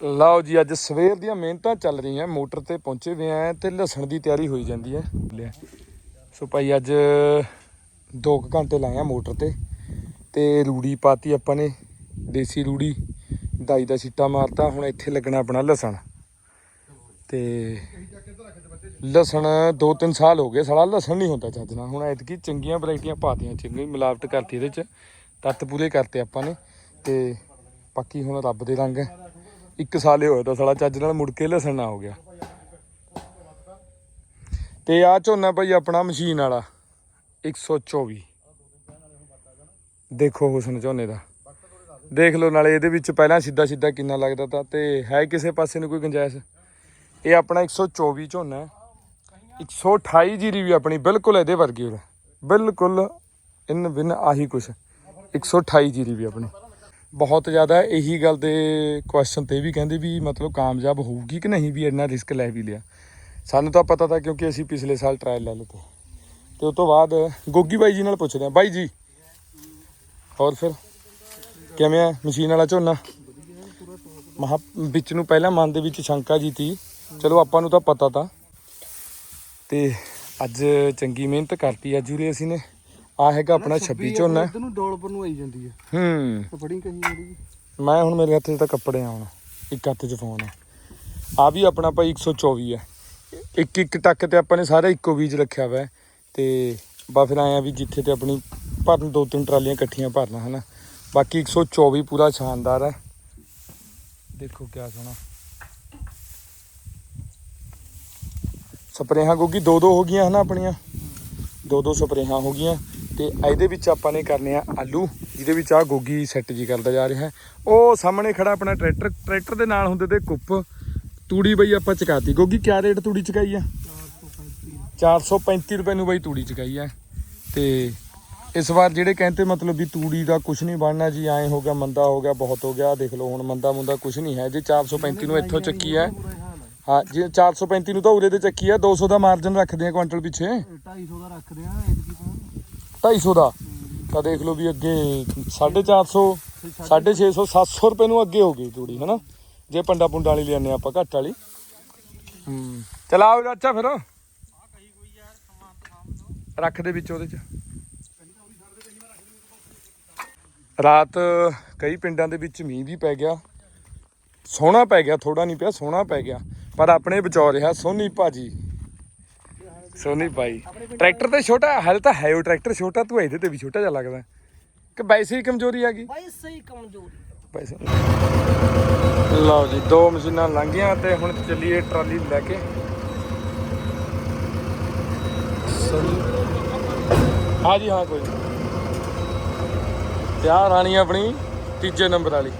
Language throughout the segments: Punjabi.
ਲਓ ਜੀ, ਅੱਜ ਸਵੇਰ ਦੀਆਂ ਮਿਹਨਤਾਂ ਚੱਲ ਰਹੀਆਂ, ਮੋਟਰ ਤੇ ਪਹੁੰਚੇ ਹੋਏ ਆ ਤੇ ਲਸਣ ਦੀ ਤਿਆਰੀ ਹੋਈ ਜਾਂਦੀ ਹੈ। ਲਿਆ। ਸੋ ਭਾਈ, ਅੱਜ 2 ਘੰਟੇ ਲਾਏ ਆ ਮੋਟਰ ਤੇ ਤੇ ਰੂੜੀ ਪਾਤੀ ਆਪਾਂ ਨੇ, ਦੇਸੀ ਰੂੜੀ, ਦਾਈ ਦਾ ਸਿੱਟਾ ਮਾਰਤਾ, ਹੁਣ ਇੱਥੇ ਲੱਗਣਾ ਆਪਣਾ ਲਸਣ। ਤੇ ਲਸਣ 2-3 ਸਾਲ ਹੋ ਗਏ, ਸਾਲਾ ਲਸਣ ਨਹੀਂ ਹੁੰਦਾ ਚੱਜ ਨਾਲ। ਹੁਣ ਐਤਕੀ ਚੰਗੀਆਂ ਵੈਰਾਈਟੀਆਂ ਪਾਤੀਆਂ, ਚੰਗੀ ਮਿਲਾਵਟ ਕਰਤੀ ਇਹਦੇ ਚ, ਤੱਤ ਪੂਰੇ ਕਰਤੇ ਆਪਾਂ ਨੇ ਤੇ ਬਾਕੀ ਹੁਣ ਰੱਬ ਦੇ ਰੰਗ ਹੈ। ਇੱਕ ਸਾਲ ਹੀ ਹੋਇਆ ਤਾਂ ਸਾਲਾ ਚੱਜ ਨਾਲ ਮੁੜ ਕੇ ਲਸਣ ਨਾ ਹੋ ਗਿਆ। ਤੇ ਆ ਝੋਨਾ ਭਾਈ ਆਪਣਾ ਮਸ਼ੀਨ ਵਾਲਾ 124 ਦੇਖੋ ਹੁਸਨ ਝੋਨੇ ਦਾ। ਦੇਖ ਲਓ ਨਾਲੇ ਇਹਦੇ ਵਿੱਚ ਪਹਿਲਾਂ ਸਿੱਧਾ ਸਿੱਧਾ ਕਿੰਨਾ ਲੱਗਦਾ ਤਾਂ, ਤੇ ਹੈ ਕਿਸੇ ਪਾਸੇ ਨੂੰ ਕੋਈ ਗੁੰਜਾਇਸ਼? ਇਹ ਆਪਣਾ 124 ਝੋਨਾ ਹੈ। 128 ਜੀਰੀ ਵੀ ਆਪਣੀ ਬਿਲਕੁਲ ਇਹਦੇ ਵਰਗੀ ਹੋਵੇ ਬਿਲਕੁਲ ਇਨ ਬਿਨ ਆਹੀ ਕੁਛ। 128 ਜੀਰੀ ਵੀ ਆਪਣੀ। ਬਹੁਤ ਜ਼ਿਆਦਾ ਇਹੀ ਗੱਲ ਦੇ ਕੁਐਸਚਨ ਤੇ ਵੀ ਕਹਿੰਦੇ ਵੀ ਮਤਲਬ ਕਾਮਯਾਬ ਹੋਊਗੀ ਕਿ ਨਹੀਂ ਵੀ ਇੰਨਾ ਰਿਸਕ ਲੈ ਵੀ ਲਿਆ। ਸਾਨੂੰ ਤਾਂ ਪਤਾ ਤਾਂ ਕਿਉਂਕਿ ਅਸੀਂ ਪਿਛਲੇ ਸਾਲ ਟਰਾਇਲ ਲੈ ਲਿੱਤੇ ਤੇ। ਉਸ ਤੋਂ ਬਾਅਦ ਗੋਗੀ ਬਾਈ ਜੀ ਨਾਲ ਪੁੱਛਦੇ ਆ ਬਾਈ ਜੀ, ਹੋਰ ਫਿਰ? ਕਿਵੇਂ ਆ? ਮਸ਼ੀਨ ਵਾਲਾ ਝੋਨਾ? ਮਹਾ, ਵਿੱਚ ਨੂੰ ਪਹਿਲਾਂ ਮਨ ਦੇ ਵਿੱਚ ਸ਼ੰਕਾ ਜੀ ਤੀ ਚਲੋ ਆਪਾਂ ਨੂੰ ਤਾਂ ਪਤਾ ਤਾਂ। ਤੇ ਅੱਜ ਚੰਗੀ ਮਿਹਨਤ ਕਰਤੀ ਅੱਜ ਉਰੇ ਅਸੀਂ ਨੇ। ਆ ਹੈਗਾ ਆਪਣਾ 26 ਝੋਨਾ। ਇੱਧਰ ਨੂੰ ਡੋਲਪਰ ਨੂੰ ਆਈ ਜਾਂਦੀ ਹੈ। ਹੂੰ ਬੜੀ ਕਹੀ ਜਿਹੜੀ ਮੈਂ ਹੁਣ ਮੇਰੇ ਹੱਥ 'ਚ ਤਾਂ ਕੱਪੜੇ ਆ ਹੁਣ ਇੱਕ ਹੱਥ 'ਚ ਫੋਨ ਆ। ਆ ਵੀ ਆਪਣਾ ਭਾਈ 124 ਹੈ ਇੱਕ ਇੱਕ ਟੱਕ ਤੇ ਆਪਾਂ ਨੇ ਸਾਰੇ ਇੱਕੋ ਬੀਜ ਰੱਖਿਆ ਵਾ। ਤੇ ਬਾ ਫਿਰ ਆਇਆ ਵੀ ਜਿੱਥੇ ਤੇ ਆਪਣੀ ਭਰਨ ਦੋ ਤਿੰਨ ਟਰਾਲੀਆਂ ਇਕੱਠੀਆਂ ਭਰਨਾ ਹਨਾ। ਬਾਕੀ 124 ਪੂਰਾ ਸ਼ਾਨਦਾਰ ਹੈ ਦੇਖੋ ਕਿਆ ਸੋਹਣਾ। ਸਪਰੇਹਾਂ ਗੋਗੀ ਦੋ ਦੋ ਹੋ ਗਈਆਂ ਹਨਾ ਆਪਣੀਆਂ। ਦੋ ਦੋ ਸਪਰੇਹਾਂ ਹੋ ਗਈਆਂ। ਤੇ ਇਹਦੇ ਵਿੱਚ ਆਪਾਂ ਨੇ ਕਰਨੇ ਆ ਆਲੂ, ਜਿਹਦੇ ਵਿੱਚ ਆ ਗੋਗੀ ਸੈੱਟ ਜੀ ਕਰਦਾ ਜਾ ਰਿਹਾ। ਉਹ ਸਾਹਮਣੇ ਖੜਾ ਆਪਣਾ ਟਰੈਕਟਰ ਟਰੈਕਟਰ ਦੇ ਨਾਲ ਹੁੰਦੇ ਤੇ ਕੁੱਪ। ਤੂੜੀ ਬਈ ਆਪਾਂ ਚਕਾਤੀ। ਗੋਗੀ, ਕਿਆ ਰੇਟ ਤੂੜੀ ਚਕਾਈ ਆ? 435 ਰੁਪਏ ਨੂੰ ਬਈ ਤੂੜੀ ਚਕਾਈ ਆ। ਤੇ ਇਸ ਵਾਰ ਜਿਹੜੇ ਕਹਿੰਦੇ ਮਤਲਬ ਵੀ ਤੂੜੀ ਦਾ ਕੁਝ ਨਹੀਂ ਬਣਨਾ ਜੀ, ਐਂ ਹੋ ਗਿਆ, ਮੰਦਾ ਹੋ ਗਿਆ, ਬਹੁਤ ਹੋ ਗਿਆ, ਆਹ ਦੇਖ ਲਓ, ਹੁਣ ਮੰਦਾ ਮੁੰਦਾ ਕੁਝ ਨਹੀਂ ਹੈ। ਜੇ 435 ਨੂੰ ਇੱਥੋਂ ਚੱਕੀ ਹੈ ਹਾਂ, ਜੇ 435 ਨੂੰ ਤਾਂ ਉਰੇ ਤੇ ਚੱਕੀ ਆ 200 ਦਾ ਮਾਰਜਨ ਰੱਖਦੇ ਆ ਕੁਆਂਟਲ ਪਿੱਛੇ। 250 ਦਾ ਰੱਖਦੇ ਆ 250 ਦਾ। ਤਾਂ ਦੇਖ ਲਓ ਵੀ ਅੱਗੇ 450 650 700 ਰੁਪਏ ਨੂੰ ਅੱਗੇ ਹੋ ਗਈ ਤੂੜੀ, ਹਨਾ? ਜੇ ਪੰਡਾ ਪੁੰਡਾ ਵਾਲੀ ਲੈਣੇ ਆਪਾਂ, ਘੱਟ ਵਾਲੀ। ਹੂੰ ਚਲਾਓ ਚਾਚਾ ਫਿਰ। ਰੱਖ ਦੇ ਵਿੱਚ ਉਹਦੇ ਚ। ਰਾਤ ਕਈ ਪਿੰਡਾਂ ਦੇ ਵਿੱਚ ਮੀਂਹ ਵੀ ਪੈ ਗਿਆ। ਸੋਹਣਾ ਪੈ ਗਿਆ ਥੋੜਾ ਨਹੀਂ ਪਿਆ, ਸੋਹਣਾ ਪੈ ਗਿਆ। ਪਰ ਆਪਣੇ ਬਚਾਉ ਰਿਹਾ ਸੋਨੀ ਭਾਜੀ। ਸੋਨੀ ਭਾਈ ਟਰੈਕਟਰ ਤੇ ਛੋਟਾ ਹਲ ਤਾਂ ਹੈ ਉਹ ਟਰੈਕਟਰ ਛੋਟਾ ਤੂੰ ਇਹਦੇ ਤੇ ਵੀ ਛੋਟਾ ਜਿਹਾ ਲੱਗਦਾ। ਕਿ ਵੈਸੇ ਹੀ ਕਮਜ਼ੋਰੀ ਆ ਗਈ? ਭਾਈ ਸਹੀ ਕਮਜ਼ੋਰ। ਪੈਸੇ ਲਓ ਜੀ ਦੋ ਮਸ਼ੀਨਾਂ ਲੰਘ ਗਈਆਂ ਤੇ ਹੁਣ ਚੱਲੀਏ ਟਰਾਲੀ ਲੈ ਕੇ। ਹਾਂ ਜੀ ਹਾਂ ਕੋਈ ਨੀ। ਤੇ ਆਹ ਰਾਣੀ ਆਪਣੀ ਤੀਜੇ ਨੰਬਰ ਵਾਲੀ।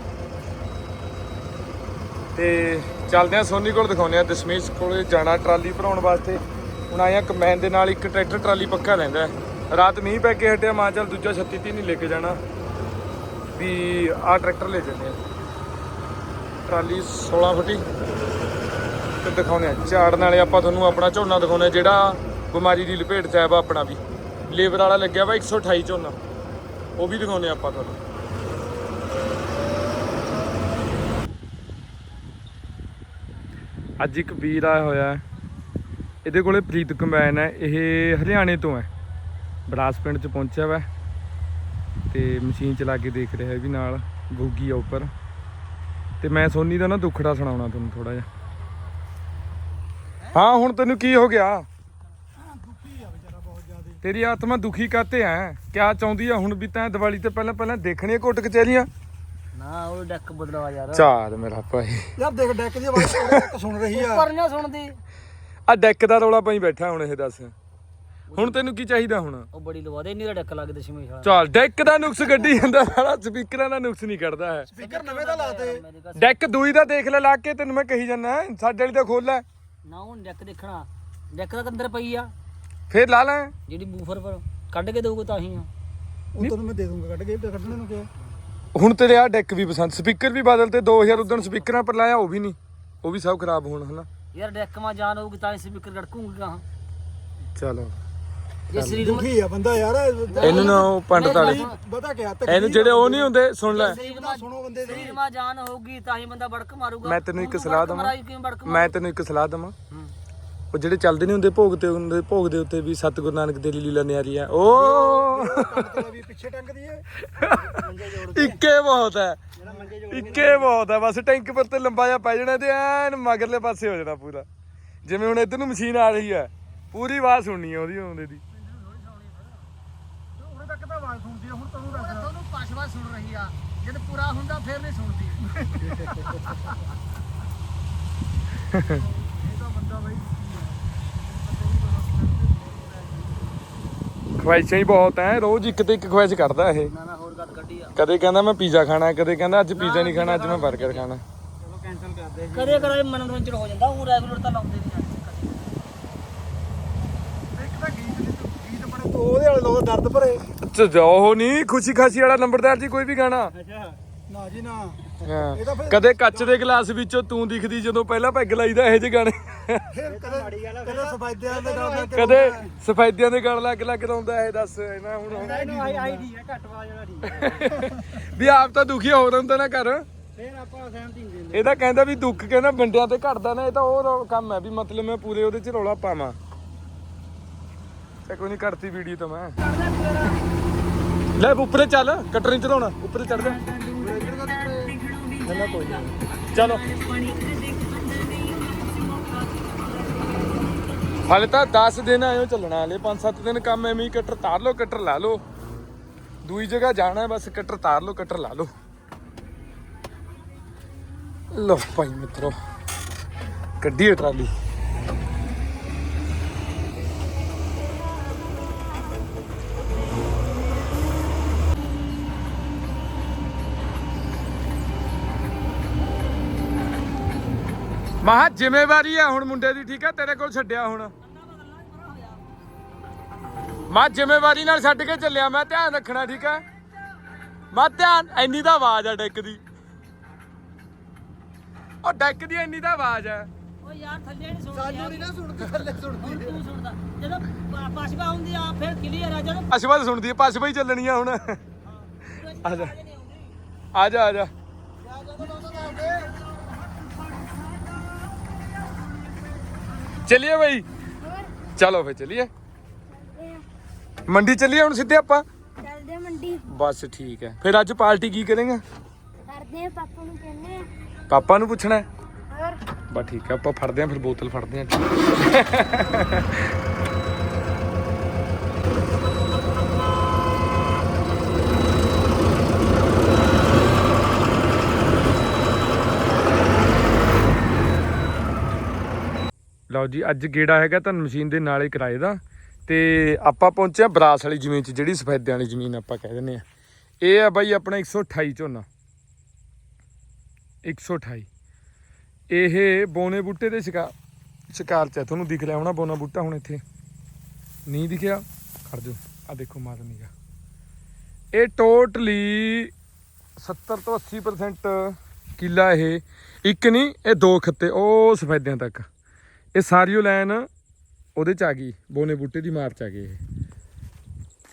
ਤੇ ਚੱਲਦੇ ਆ ਸੋਨੀ ਕੋਲ ਦਿਖਾਉਂਦੇ ਆ ਦਸ਼ਮੇਸ਼ ਕੋਲੇ ਜਾਣਾ ਟਰਾਲੀ ਭਰਾਉਣ ਵਾਸਤੇ। ਹੁਣ ਆਇਆ ਕਮੈਨ ਦੇ ਨਾਲ ਇੱਕ ਟਰੈਕਟਰ ਟਰਾਲੀ ਪੱਕਾ ਲੈਂਦਾ ਰਾਤ ਮੀਂਹ ਪੈ ਕੇ ਹਟਿਆ, ਮਾਂ ਚੱਲ ਦੂਜਾ 36 ਤੀ ਨਹੀਂ ਲੈ ਕੇ ਜਾਣਾ। ਵੀ ਆਹ ਟਰੈਕਟਰ ਲੈ ਜਾਂਦੇ ਆ। ਟਰਾਲੀ 16 ਫੁੱਟੀ। ਤੇ ਦਿਖਾਉਂਦੇ ਆ, ਝਾੜਨ ਵਾਲੇ ਆਪਾਂ ਤੁਹਾਨੂੰ ਆਪਣਾ ਝੋਨਾ ਦਿਖਾਉਂਦੇ ਆ, ਜਿਹੜਾ ਬਿਮਾਰੀ ਦੀ ਲਪੇਟ 'ਚ ਆਇਆ ਵਾ ਆਪਣਾ ਵੀ। ਲੇਬਰ ਵਾਲਾ ਲੱਗਿਆ ਵਾ 128 ਝੋਨਾ। ਉਹ ਵੀ ਦਿਖਾਉਂਦੇ ਆ ਆਪਾਂ ਤੁਹਾਨੂੰ। ਅੱਜ ਇੱਕ ਵੀਰ ਆਇਆ ਹੋਇਆ ਹੈ। ਇਹਦੇ ਕੋਲੇ ਪ੍ਰੀਤ ਕੰਬਾਈਨ ਹੈ ਇਹ ਹਰਿਆਣੇ ਤੋਂ ਹੈ। ਬਰਾਸ ਪਿੰਡ ਚ ਪਹੁੰਚਿਆ ਵਾ ਤੇ ਮਸ਼ੀਨ ਚਲਾ ਕੇ ਦੇਖ ਰਿਹਾ ਹੈ ਵੀ ਨਾਲ ਗੋਗੀ ਆ ਉੱਪਰ। ਤੇ ਮੈਂ ਸੋਨੀ ਦਾ ਨਾ ਦੁੱਖੜਾ ਸੁਣਾਉਣਾ ਤੁਹਾਨੂੰ ਥੋੜਾ ਜਿਹਾ। ਹਾਂ ਹੁਣ ਤੈਨੂੰ ਕੀ ਹੋ ਗਿਆ? ਤੇਰੀ ਆਤਮਾ ਦੁਖੀ ਕਾਤੇ ਹੈ? ਕਿਆ ਚਾਹੁੰਦੀ ਆ ਹੁਣ ਵੀ ਤੈਂ ਦੀਵਾਲੀ ਤੇ ਪਹਿਲਾਂ ਪਹਿਲਾਂ ਦੇਖਣੀਆਂ ਘੁੱਟ ਕਚਹਿਰੀਆਂ? ਨਾ ਉਹ ਡੱਕ ਬਦਲਵਾ ਯਾਰ। ਚਾਰ ਮੇਰਾ ਭਾਈ। ਯਾਰ ਦੇਖ ਡੈਕ ਦੀ ਆਵਾਜ਼ ਸੁਣ ਰਹੀ ਆ। ਪਰ ਨਾ ਸੁਣਦੀ। ਆ ਡੈਕ ਦਾ ਰੌਲਾ ਪਾਈ ਬੈਠਾ ਹੁਣ ਇਹ ਦੱਸ। ਹੁਣ ਤੈਨੂੰ ਕੀ ਚਾਹੀਦਾ ਹੁਣ? ਉਹ ਬੜੀ ਲਵਾ ਦੇ ਇੰਨੀ ਦਾ ਡੱਕ ਲੱਗਦੇ ਸ਼ਮੇਸ਼ ਵਾਲਾ ਚੱਲ ਡੈਕ ਦਾ ਨੁਕਸ ਕੱਢੀ ਜਾਂਦਾ ਸਾਲਾ ਸਪੀਕਰਾਂ ਦਾ ਨੁਕਸ ਨਹੀਂ ਕੱਢਦਾ ਹੈ ਸਪੀਕਰ ਨਵੇਂ ਦਾ ਲਾਤੇ ਮੇਰੇ ਕੋਲ ਡੈਕ ਦੂਈ ਦਾ ਦੇਖ ਲੈ ਲਾ ਕੇ ਤੈਨੂੰ ਮੈਂ ਕਹੀ ਜਾਂਦਾ ਸਾਡੇ ਵਾਲੀ ਤਾਂ ਖੋਲ ਲੈ। ਨਾ ਉਹ ਡੱਕ ਦੇਖਣਾ ਡੱਕ ਦਾ ਅੰਦਰ ਪਈ ਆ। ਫੇਰ ਲਾ ਲੈ। ਜਿਹੜੀ ਬੂਫਰ ਪਰ ਕੱਢ ਕੇ ਦਊਗਾ ਤਾਂ ਹੀ ਆ। ਉਹ ਤੈਨੂੰ ਮੈਂ ਦੇ ਦੂੰਗਾ ਕੱਢ ਕੇ ਤੇ ਕੱਢਣੇ ਨੂੰ ਕਿਹਾ ਹੁਣ ਤੇਰੇ ਆ ਡੈਕ ਵੀ ਪਸੰਦ ਸਪੀਕਰ ਵੀ ਬਦਲ ਤੇ 2000 ਉਦੋਂ ਸਪੀਕਰਾਂ ਪਰ ਲਾਇਆ ਉਹ ਵੀ ਨਹੀਂ। ਉਹ ਵੀ ਸਭ ਖਰਾਬ ਹੋਣ ਹਨਾ? ਯਾਰ ਡੱਕ ਮਾ ਜਾਨ ਹੋਊਗੀ ਤਾਂ ਹੀ ਸਪੀਕਰ ਗੜਕੂਗੀ ਕਹਾਂ ਚਲੋ। ਜੇ ਸਰੀਰ ਮਾ ਦੁਖੀ ਆ ਬੰਦਾ ਯਾਰ। ਇਹਨੂੰ ਨਾ ਉਹ ਪੰਡਤ ਵਾਲੇ ਪਤਾ ਕਿਆ ਇਹਨੂੰ ਜਿਹੜੇ ਉਹ ਨਹੀਂ ਹੁੰਦੇ ਸੁਣ ਲੈ। ਸਰੀਰ ਮਾ ਸੁਣੋ ਬੰਦੇ ਦੀ। ਸਰੀਰ ਮਾ ਜਾਨ ਹੋਊਗੀ ਤਾਂ ਹੀ ਬੰਦਾ ਬੜਕ ਮਾਰੂਗਾ। ਮੈਂ ਤੈਨੂੰ ਇੱਕ ਸਲਾਹ ਦਵਾਂ। ਮੈਂ ਤੈਨੂੰ ਇੱਕ ਸਲਾਹ ਦਵਾਂ। ਉਹ ਜਿਹੜੇ ਚੱਲਦੇ ਨਹੀਂ ਹੁੰਦੇ ਭੋਗ ਤੇ ਹੁੰਦੇ, ਭੋਗ ਦੇ ਉੱਤੇ ਵੀ ਸਤਿਗੁਰੂ ਨਾਨਕ ਦੀ ਲੀਲਾ ਨਿਆਰੀ ਆ। ਓ! ਵੀ ਪਿੱਛੇ ਟੰਗਦੀ ਏ ਇੱਕੇ ਬਹੁਤ ਹੈ। ਇੱਕੇ ਬਹੁਤ ਹੈ। ਬਸ ਟੈਂਕ ਪਰ ਤੇ ਲੰਬਾ ਜਿਹਾ ਪੈ ਜਾਣਾ ਤੇ ਐਨ ਮਗਰਲੇ ਪਾਸੇ ਹੋ ਜਾਣਾ ਪੂਰਾ। ਜਿਵੇਂ ਹੁਣ ਇੱਧਰ ਨੂੰ ਮਸ਼ੀਨ ਆ ਰਹੀ ਹੈ। ਪੂਰੀ ਆਵਾਜ਼ ਸੁਣਨੀ ਹੈ ਉਹਦੀ ਆਉਂਦੇ ਦੀ। ਉਰੇ ਤੱਕ ਤਾਂ ਆਵਾਜ਼ ਸੁਣਦੀ ਆ ਹੁਣ ਤੈਨੂੰ ਦੱਸ ਤੁਹਾਨੂੰ ਪਾਸ਼ਵਾ ਸੁਣ ਰਹੀ ਆ ਜਦ ਪੂਰਾ ਹੁੰਦਾ ਫਿਰ ਨਹੀਂ ਸੁਣਦੀ ਇਹ ਤਾਂ ਬੰਦਾ ਬਾਈ ਖਵਾਇਸ਼ਾਂ ਹੀ ਬਹੁਤ ਐ ਰੋਜ਼ ਇੱਕ ਤੇ ਇੱਕ ਖਵਾਇਸ਼ ਕਰਦਾ ਇਹ। ਨਾ ਨਾ ਹੋਰ ਗੱਲ ਕੱਢੀ ਆ। ਕਦੇ ਕਹਿੰਦਾ ਮੈਂ ਪੀਜ਼ਾ ਖਾਣਾ ਕਦੇ ਕਹਿੰਦਾ ਅੱਜ ਪੀਜ਼ਾ ਨਹੀਂ ਖਾਣਾ ਅੱਜ ਮੈਂ 버ਗਰ ਖਾਣਾ। ਚਲੋ ਕੈਨਸਲ ਕਰਦੇ ਕਦੇ ਕਦੇ ਮਨੋਰੰਜਨ ਹੋ ਜਾਂਦਾ ਉਹ ਰੈਗੂਲਰ ਤਾਂ ਲਾਉਂਦੇ ਨਹੀਂ ਅੱਜ ਇੱਕ ਤਾਂ ਗੀਤ ਗੀਤ ਬੜੇ ਤੋਂ ਉਹਦੇ ਵਾਲੇ ਲੋਕ ਦਰਦ ਭਰੇ। ਅੱਛਾ ਉਹ ਨਹੀਂ ਖੁਸ਼ੀ ਖਾਸੀ ਵਾਲਾ ਨੰਬਰਦਾਰ ਜੀ ਕੋਈ ਵੀ ਗਾਣਾ। ਅੱਛਾ ਨਾ ਜੀ ਨਾ। ਹਾਂ। ਇਹ ਤਾਂ ਫਿਰ ਕਦੇ ਕੱਚ ਦੇ ਗਲਾਸ ਵਿੱਚੋਂ ਤੂੰ ਦਿਖਦੀ ਜਦੋਂ ਪਹਿਲਾਂ ਪੈਗ ਲਾਈਦਾ ਇਹੋ ਜਿਹੇ ਗਾਣੇ। ਫਿਰ ਕਦੇ ਕਦੇ ਦੇ ਨਾਲ ਲੱਗ ਕਦੇ ਸਫੈਦਿਆਂ ਦੇ ਗਲ ਲੱਗ ਲੱਗ ਰੋਂਦਾ ਇਹ ਦੱਸ ਇਹਨਾਂ ਹੁਣ ਇਹਨੂੰ ਆਈ ਆਈ ਦੀ ਹੈ ਘੱਟ ਵਾਲਾ ਠੀਕ ਵੀ ਆਪ ਤਾਂ ਦੁਖੀ ਹੋ ਰੰਦਾ ਨਾ ਕਰ ਫਿਰ ਆਪਾਂ ਸਹਿਮਤੀ ਨਹੀਂ ਦਿੰਦੇ। ਇਹ ਤਾਂ ਕਹਿੰਦਾ ਵੀ ਦੁੱਖ ਕਹਿੰਦਾ ਬੰਡਿਆਂ ਤੇ ਘਟਦਾ ਨਾ ਇਹ ਤਾਂ ਉਹ ਕੰਮ ਹੈ ਵੀ ਮਤਲਬ ਮੈਂ ਪੂਰੇ ਉਹਦੇ ਚ ਰੌਲਾ ਪਾਵਾਂ। ਤੇ ਕੋਈ ਨਹੀਂ ਕਰਤੀ ਵੀਡੀਓ ਤਾਂ ਮੈਂ। ਲੈ ਉੱਪਰੇ ਚੱਲ ਕਟਰ ਨਹੀਂ ਚੜਾਉਣਾ ਉੱਪਰੇ ਚੜ ਜਾ। ਚਲੋ। ਹਾਲੇ ਤਾਂ 10 ਦਿਨ ਆਇਓ ਚੱਲਣਾ ਹਲੇ 5-7 ਦਿਨ ਕੰਮ ਐਵੇਂ ਹੀ ਕਟਰ ਤਾਰ ਲਓ, ਕਟਰ ਲਾ ਲਓ। ਦੂਈ ਜਗ੍ਹਾ ਜਾਣਾ ਬਸ ਕਟਰ ਤਾਰ ਲਓ, ਕਟਰ ਲਾ ਲਓ। ਲੋ ਭਾਈ ਮਿੱਤਰੋ ਗੱਡੀ ਟਰਾਲੀ। ਮਹਾ ਜ਼ਿੰਮੇਵਾਰੀ ਆ ਹੁਣ ਮੁੰਡੇ ਦੀ ਠੀਕ ਆ? ਤੇਰੇ ਕੋਲ ਛੱਡਿਆ ਹੁਣ। ਮੈਂ ਜ਼ਿੰਮੇਵਾਰੀ ਨਾਲ ਛੱਡ ਕੇ ਚੱਲਿਆ ਮੈਂ ਧਿਆਨ ਰੱਖਣਾ ਠੀਕ ਆ? ਮੈਂ ਧਿਆਨ ਐਨੀ ਤਾਂ ਆਵਾਜ਼ ਆ ਡੈਕ ਦੀ। ਉਹ ਡੈਕ ਦੀ ਇੰਨੀ ਤਾਂ ਆਵਾਜ਼ ਹੈ ਓ ਯਾਰ ਥੱਲੇ ਨਹੀਂ ਸੁਣਦੀ ਸਾਨੂੰ ਨਹੀਂ ਨਾ ਸੁਣਦੀ ਥੱਲੇ ਸੁਣਦੀ ਤੂੰ ਸੁਣਦਾ। ਜਦੋਂ ਪਾ- ਪਾਸ਼ਵਾ ਹੁੰਦੀ ਆ ਫਿਰ ਕਲੀਅਰ ਆ ਜਦੋਂ ਅਸ਼ਵਦ ਸੁਣਦੀ ਹੈ ਪਛ ਬਈ ਚੱਲਣੀ ਆ ਹੁਣ ਆ ਜਾ ਆ ਜਾ। ਆ ਜਾ ਚਲਿਏ ਬਈ? ਚਲੋ ਫੇ ਚਲਿਏ। ਮੰਡੀ ਚੱਲੀਏ ਹੁਣ ਸਿੱਧੇ ਆਪਾਂ? ਚੱਲਦੇ ਆ ਮੰਡੀ। ਬਸ ਠੀਕ ਹੈ। ਫਿਰ ਅੱਜ ਪਾਰਟੀ ਕੀ ਕਰਾਂਗੇ? ਕਰਦੇ ਆ ਪਾਪਾ ਨੂੰ ਕਹਿੰਦੇ ਆ। ਪਾਪਾ ਨੂੰ ਪੁੱਛਣਾ ਹੈ? ਹੋਰ? ਬਸ ਠੀਕ ਹੈ ਆਪਾਂ ਫੜਦੇ ਆਂ ਫਿਰ ਬੋਤਲ ਫੜਦੇ ਆਂ ਲਓ ਜੀ, ਅੱਜ ਗੇੜਾ ਹੈਗਾ ਤੁਹਾਨੂੰ ਮਸ਼ੀਨ ਦੇ ਨਾਲ ਹੀ ਕਿਰਾਏ ਦਾ। ਤੇ ਆਪਾਂ ਪਹੁੰਚਿਆ ਬਰਾਸ ਵਾਲੀ ਜ਼ਮੀਨ 'ਚ, ਜਿਹੜੀ ਸਫੈਦਿਆਂ ਵਾਲੀ ਜ਼ਮੀਨ ਆਪਾਂ ਕਹਿ ਦਿੰਦੇ ਆ ਇਹ ਆ ਬਾਈ ਆਪਣਾ 128 ਝੋਨਾ। 128 ਇਹ ਬੋਨੇ ਬੂਟੇ ਦੇ ਸ਼ਿਕਾਰ ਸ਼ਿਕਾਰ ਚ ਹੈ ਤੁਹਾਨੂੰ ਦਿਖ ਰਿਹਾ ਹੋਣਾ ਬੋਨਾ ਬੂਟਾ ਹੁਣ ਇੱਥੇ। ਨਹੀਂ ਦਿਖਿਆ? ਖੜ ਜਾਓ। ਆ ਦੇਖੋ ਮਾਰ ਨੀਗਾ ਇਹ ਟੋਟਲੀ 70 ਤੋਂ 80% ਕਿੱਲਾ ਇਹ। ਇੱਕ ਨਹੀਂ, ਇਹ ਦੋ ਖੱਤੇ, ਉਹ ਸਫੈਦਿਆਂ ਤੱਕ। ਇਹ ਸਾਰੀਓ ਲਾਈਨ ਉਹਦੇ ਚ ਆ ਗਈ, ਬੋਨੇ ਬੂਟੇ ਦੀ ਮਾਰ ਚ ਆ ਗਈ ਇਹ।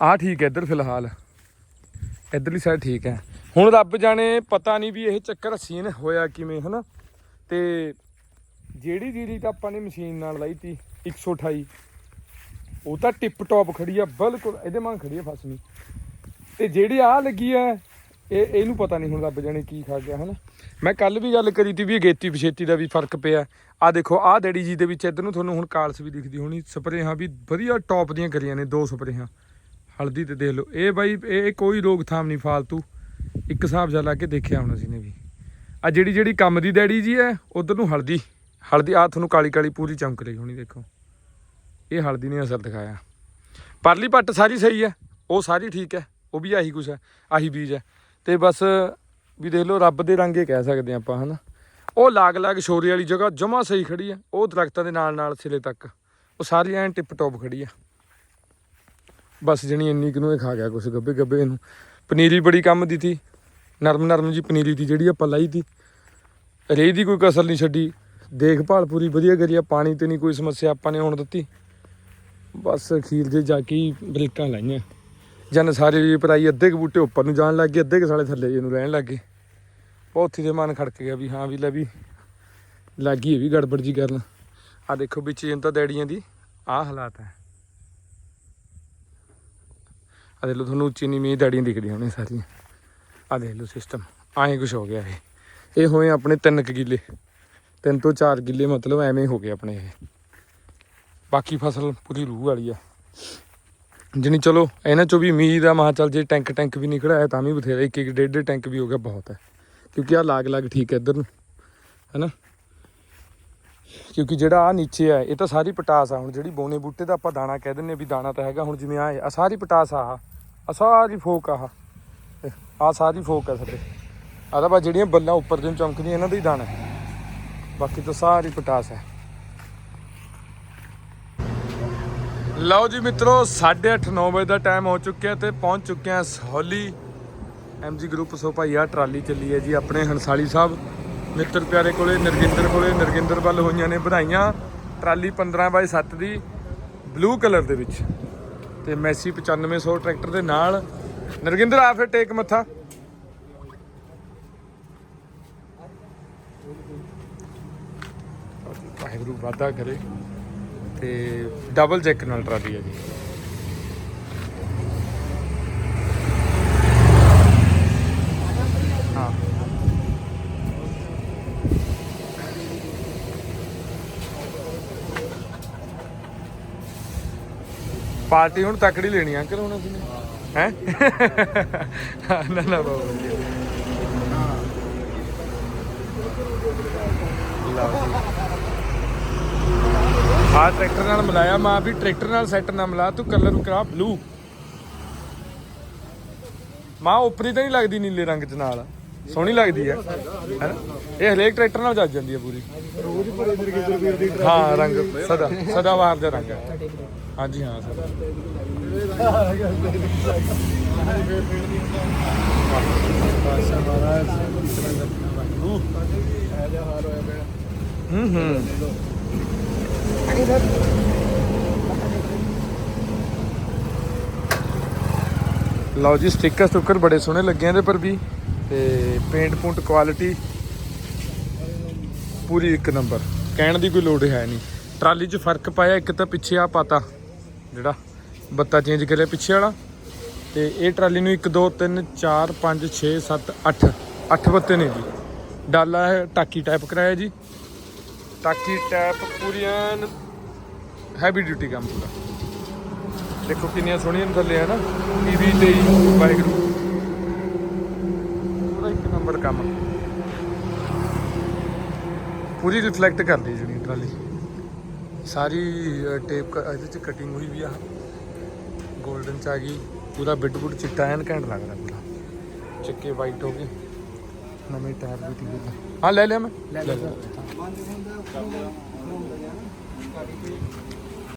ਆ ਠੀਕ ਹੈ ਇੱਧਰ ਫਿਲਹਾਲ। ਇੱਧਰਲੀ ਸਾਈਡ ਠੀਕ ਹੈ। ਹੁਣ ਰੱਬ ਜਾਣੇ, ਪਤਾ ਨਹੀਂ ਵੀ ਇਹ ਚੱਕਰ ਸੀਨ ਹੋਇਆ ਕਿਵੇਂ, ਹਨਾ? ਤੇ ਜਿਹੜੀ ਜੀਰੀ ਤਾਂ ਆਪਾਂ ਨੇ ਮਸ਼ੀਨ ਨਾਲ ਲਾਈ ਤੀ 128 ਉਹ ਤਾਂ ਟਿਪ ਟੌਪ ਖੜੀ ਆ, ਬਿਲਕੁਲ, ਇਹਦੇ ਵਾਂਗ ਖੜੀ ਆ ਫਸਵੀਂ ਤੇ ਜਿਹੜੀ ਆ ਲੱਗੀ ਆ ਇਹ ਇਹਨੂੰ ਪਤਾ ਨਹੀਂ ਹੁਣ ਰੱਬ ਜਾਣੇ ਕੀ ਖਾ ਗਿਆ, ਹਨਾ? ਮੈਂ ਕੱਲ ਵੀ ਗੱਲ ਕਰੀ ਤੀ ਵੀ ਅਗੇਤੀ ਪਛੇਤੀ ਦਾ ਵੀ ਫ਼ਰਕ ਪਿਆ। ਆ ਦੇਖੋ ਆ ਡੈਡੀ ਜੀ ਦੇ ਵਿੱਚ ਇੱਧਰ ਨੂੰ ਤੁਹਾਨੂੰ ਹੁਣ ਕਾਲਸ ਵੀ ਦਿਖਦੀ ਹੋਣੀ, ਸਪਰੇਹਾਂ ਵੀ ਵਧੀਆ ਟੌਪ ਦੀਆਂ ਕਰੀਆਂ ਨੇ ਦੋ ਸਪਰੇਹਾਂ। ਹਲਦੀ ਤੇ ਦੇਖ ਲਓ। ਇਹ ਬਾਈ, ਇਹ ਇਹ ਕੋਈ ਰੋਕਥਾਮ ਨਹੀਂ, ਫਾਲਤੂ। ਇੱਕ ਹਿਸਾਬ ਜਾ ਲਾ ਕੇ ਦੇਖਿਆ ਹੁਣ ਅਸੀਂ ਨੇ ਵੀ। ਆ ਜਿਹੜੀ ਜਿਹੜੀ ਕੰਮ ਦੀ ਡੈਡੀ ਜੀ ਹੈ, ਉਧਰ ਨੂੰ ਹਲਦੀ। ਹਲਦੀ ਆ ਤੁਹਾਨੂੰ ਕਾਲੀ ਕਾਲੀ ਪੂਰੀ ਚਮਕ ਰਹੀ ਹੋਣੀ, ਦੇਖੋ। ਇਹ ਹਲਦੀ ਨੇ ਅਸਰ ਦਿਖਾਇਆ। ਪਰਲੀ ਪੱਟ ਸਾਰੀ ਸਹੀ ਹੈ। ਉਹ ਸਾਰੀ ਠੀਕ ਹੈ। ਉਹ ਵੀ ਆਹੀ ਕੁਛ ਹੈ, ਆਹੀ ਬੀਜ ਹੈ। ਤੇ ਬਸ ਵੀ ਦੇਖ ਲਓ ਰੱਬ ਦੇ ਰੰਗੇ ਕਹਿ ਸਕਦੇ ਹਾਂ ਆਪਾਂ, ਹਨਾ। ਉਹ ਲਾਗ ਲਾਗ ਸ਼ੋਰੇ ਵਾਲੀ ਜਗ੍ਹਾ ਜਮਾ ਸਹੀ ਖੜੀ ਆ, ਉਹ ਦਰਖਤਾਂ ਦੇ ਨਾਲ ਨਾਲ ਸਿਲੇ ਤੱਕ। ਉਹ ਸਾਰੀ ਐਂ ਟਿਪ ਟੌਪ ਖੜੀ ਆ। ਬਸ ਜਣੀ ਇੰਨੀ ਕੁ ਨੂੰ ਇਹ ਖਾ ਗਿਆ ਕੁਛ ਗੱਬੇ ਗੱਬੇ ਇਹਨੂੰ। ਪਨੀਰੀ ਬੜੀ ਕੰਮ ਦੀ ਤੀ ਨਰਮ ਨਰਮ ਜੀ ਪਨੀਰੀ ਦੀ ਜਿਹੜੀ ਆਪਾਂ ਲਾਈ ਤੀ ਰੇਹ ਦੀ ਕੋਈ ਕਸਰ ਨਹੀਂ ਛੱਡੀ, ਦੇਖਭਾਲ ਪੂਰੀ ਵਧੀਆ ਕਰੀ ਆ, ਪਾਣੀ ਤੇ ਨਹੀਂ ਕੋਈ ਸਮੱਸਿਆ ਆਪਾਂ ਨੇ ਹੁਣ ਦਿੱਤੀ। ਬਸ ਅਖੀਰ ਜੇ ਜਾ ਕੇ ਹੀ ਬ੍ਰੇਕਾਂ ਲਾਈਆਂ। ਜਨ ਸਾਰੇ ਜੀ ਭਰਾਈ ਅੱਧੇ ਕੁ ਬੂਟੇ ਉੱਪਰ ਨੂੰ ਜਾਣ ਲੱਗ ਗਏ, ਅੱਧੇ ਕੁ ਸਾਲੇ ਥੱਲੇ ਜੇ ਨੂੰ ਰਹਿਣ ਲੱਗ ਗਏ। ਬਹੁਤ ਹੀ ਦੇ ਮਨ ਖੜਕ ਗਿਆ ਵੀ ਹਾਂ ਵੀ ਲੈ ਵੀ ਲੱਗੀ ਇਹ ਵੀ ਗੜਬੜ ਜੀ ਕਰਨ। ਆ ਦੇਖੋ ਵਿੱਚ ਇਹਨਾਂ ਤਾਂ ਡੈਡੀਆਂ ਦੀ ਆਹ ਹਾਲਾਤ ਹੈ। ਆ ਦੇਖ ਲਓ ਤੁਹਾਨੂੰ ਉੱਚੀ ਨੀਵੀਂ ਡੈਡੀਆਂ ਦਿਖਦੀਆਂ ਹੋਣੀਆਂ ਸਾਰੀਆਂ। ਆ ਦੇਖ ਲਓ ਸਿਸਟਮ ਆਏ ਕੁਝ ਹੋ ਗਿਆ ਇਹ। ਇਹ ਹੋਏ ਆਪਣੇ 3 ਕਿੱਲੇ। ਤਿੰਨ ਤੋਂ 4 ਕਿੱਲੇ ਮਤਲਬ ਐਵੇਂ ਹੋ ਗਏ ਆਪਣੇ ਇਹ। ਬਾਕੀ ਫਸਲ ਪੂਰੀ ਰੂਹ ਵਾਲੀ ਆ। ਜਣੀ ਚਲੋ, ਇਹਨਾਂ ਚੋਂ ਵੀ ਉਮੀਦ ਆ ਮਹਾ ਚੱਲ ਜੇ ਟੈਂਕ ਟੈਂਕ ਵੀ ਨਿਕਲ ਆਇਆ ਤਾਂ ਵੀ ਬਥੇਰਾ, ਇੱਕ ਇੱਕ ਡੇਢ ਡੇਢ ਟੈਂਕ ਵੀ ਹੋ ਗਿਆ ਬਹੁਤ ਹੈ। ਕਿਉਂਕਿ ਆ ਲਾਗ ਲਾਗ ਠੀਕ ਹੈ ਇੱਧਰ ਨੂੰ, ਹੈਨਾ? ਕਿਉਂਕਿ ਜਿਹੜਾ ਆ ਨੀਚੇ ਆ ਇਹ ਤਾਂ ਸਾਰੀ ਪਟਾਸ ਆ, ਹੁਣ ਜਿਹੜੀ ਬੋਨੇ ਬੂਟੇ ਦਾ ਆਪਾਂ ਦਾਣਾ ਕਹਿ ਦਿੰਨੇ ਵੀ ਦਾਣਾ ਤਾਂ ਹੈਗਾ, ਹੁਣ ਜਿਵੇਂ ਆ ਆ ਸਾਰੀ ਪਟਾਸ ਆ ਆ ਸਾਰੀ ਫੋਕ ਆ ਆ ਸਾਰੀ ਫੋਕ ਆ ਸਾਡੇ। ਆ ਤਾਂ ਬਸ ਜਿਹੜੀਆਂ ਬੱਲਾਂ ਉੱਪਰ ਜਿਵੇਂ ਚਮਕਦੀਆਂ, ਇਹਨਾਂ ਦਾ ਹੀ ਦਾਣਾ ਬਾਕੀ ਤਾਂ ਸਾਰੀ ਪਟਾਸ ਹੈ। ਲਓ ਜੀ ਮਿੱਤਰੋ 8:30 9 ਵਜੇ ਦਾ ਟਾਈਮ ਹੋ ਚੁੱਕਿਆ ਤੇ ਪਹੁੰਚ ਚੁੱਕੇ ਹਾਂ ਸਹੌਲੀ ਐਮਜੀ ਗਰੁੱਪ ਸੋ ਭਾਈ ਆ ਟਰਾਲੀ ਚੱਲੀ ਹੈ ਜੀ ਆਪਣੇ ਹੰਸਾਲੀ ਸਾਹਿਬ। ਮਿੱਤਰ ਪਿਆਰੇ ਕੋਲੇ, ਨਰਗਿੰਦਰ ਕੋਲੇ, ਨਰਗਿੰਦਰ ਵੱਲ ਹੋਈਆਂ ਨੇ ਵਧਾਈਆਂ। ਟਰਾਲੀ 15 ਬਾਈ 7 ਦੀ ਬਲੂ ਕਲਰ ਦੇ ਵਿੱਚ। ਤੇ ਮੈਸੀ 9500 ਟਰੈਕਟਰ ਦੇ ਨਾਲ। ਨਰਗਿੰਦਰ, ਆ ਫਿਰ ਟੇਕ ਮੱਥਾ। ਵਾਹਿਗੁਰੂ ਵਾਦਾ ਕਰੇ। ਤੇ ਡਬਲ ਚੈੱਕ ਨਾਲ ਟਰਾਲੀ ਹੈ ਜੀ। ਹਾਂ। ਪਾਰਟੀ ਹੁਣ ਤਕੜੀ ਲੈਣੀ, ਅੰਕਲ, ਹੁਣ ਅਸੀਂ ਹੈ? ਨਾ ਨਾ, ਬਹੁਤ ਵਧੀਆ। ਲਓ ਜੀ। ਆ ਟਰੈਕਟਰ ਨਾਲ ਮਿਲਾਇਆ ਮਾਂ, ਵੀ ਟਰੈਕਟਰ ਨਾਲ ਸੈੱਟ ਨਾ ਮਿਲਾ, ਤੂੰ ਕਲਰ ਕਰਾ ਬਲੂ ਮਾਂ, ਉਪਰੀ ਤਾਂ ਨਹੀਂ ਲੱਗਦੀ ਨੀਲੇ ਰੰਗ ਚ ਨਾਲ। ਸੋਹਣੀ ਲੱਗਦੀ ਹੈ ਹੈਨਾ? ਇਹ ਹਰੇਕ ਟਰੈਕਟਰ ਨਾਲ ਜੱਜ ਜਾਂਦੀ ਹੈ ਪੂਰੀ। ਰੋਜ਼ ਬੜੇ ਨਰਗਿੰਦਰ ਵੀਰ ਦੀ ਹਾਂ, ਰੰਗ ਸਦਾ ਸਦਾ ਵਾਰ ਦਾ ਰੰਗ ਹੈ ਹਾਂਜੀ, ਹਾਂ, ਸਦਾ। ਹੂੰ ਹੂੰ। ਲਓ ਜੀ ਸਟicker ਸਟੁੱਕਰ ਬੜੇ ਸੋਹਣੇ ਲੱਗੇ ਇਹਦੇ ਪਰ ਵੀ ਤੇ ਪੇਂਟ ਪੂੰਟ ਕੁਆਲਿਟੀ ਪੂਰੀ ਇੱਕ ਨੰਬਰ ਕਹਿਣ ਦੀ ਕੋਈ ਲੋੜ ਹੈ ਨਹੀਂ। ਟਰਾਲੀ 'ਚ ਫ਼ਰਕ ਪਾਇਆ, ਇੱਕ ਤਾਂ ਪਿੱਛੇ ਆ ਪਾਤਾ, ਜਿਹੜਾ ਬੱਤਾ ਚੇਂਜ ਕਰਿਆ ਪਿੱਛੇ ਵਾਲਾ। ਤੇ ਇਹ ਟਰਾਲੀ ਨੂੰ 1 2 3 4 5 6 7 8 8 ਬੱਤੇ ਨੇ ਜੀ। ਡਾਲਾ ਹੈ, ਟਾਕੀ ਟਾਈਪ ਕਰਾਇਆ ਜੀ। ਟਾਕੀ ਟਾਈਪ ਪੂਰੀਆਂ ਹੈਵੀ ਡਿਊਟੀ ਕੰਮ ਪੂਰਾ ਦੇਖੋ ਕਿੰਨੀਆਂ ਸੋਹਣੀਆਂ ਨੇ ਥੱਲੇ ਹੈ ਨਾ ਟੀਵੀ ਤੇ ਵਾਹਿਗੁਰੂ। ਪੂਰਾ ਇੱਕ ਨੰਬਰ ਕੰਮ। ਪੂਰੀ ਰਿਫਲੈਕਟ ਕਰਦੀ ਜਿਹੜੀ ਟਰਾਲੀ। ਸਾਰੀ ਟੇਪ ਇਹਦੇ ਚ ਕਟਿੰਗ ਹੋਈ ਵੀ ਆ। 골ਡਨ ਚ ਆ ਗਈ। ਪੂਰਾ ਬਿੱਟ ਬੁੱਟ ਚਿੱਟਾ ਐਨ ਘੈਂਟ ਲੱਗਦਾ ਪੂਰਾ। ਚੱਕੇ ਵਾਈਟ ਹੋ ਗਏ। ਨਵੇਂ ਟਾਇਰ ਵੀ ਠੀਕ ਹਾਂ, ਲੈ ਲਿਆ ਮੈਂ। ਲੈ ਲਿਆ। ਬੰਦ ਹੁੰਦਾ ਉਹ ਹੁੰਦਾ ਯਾਰ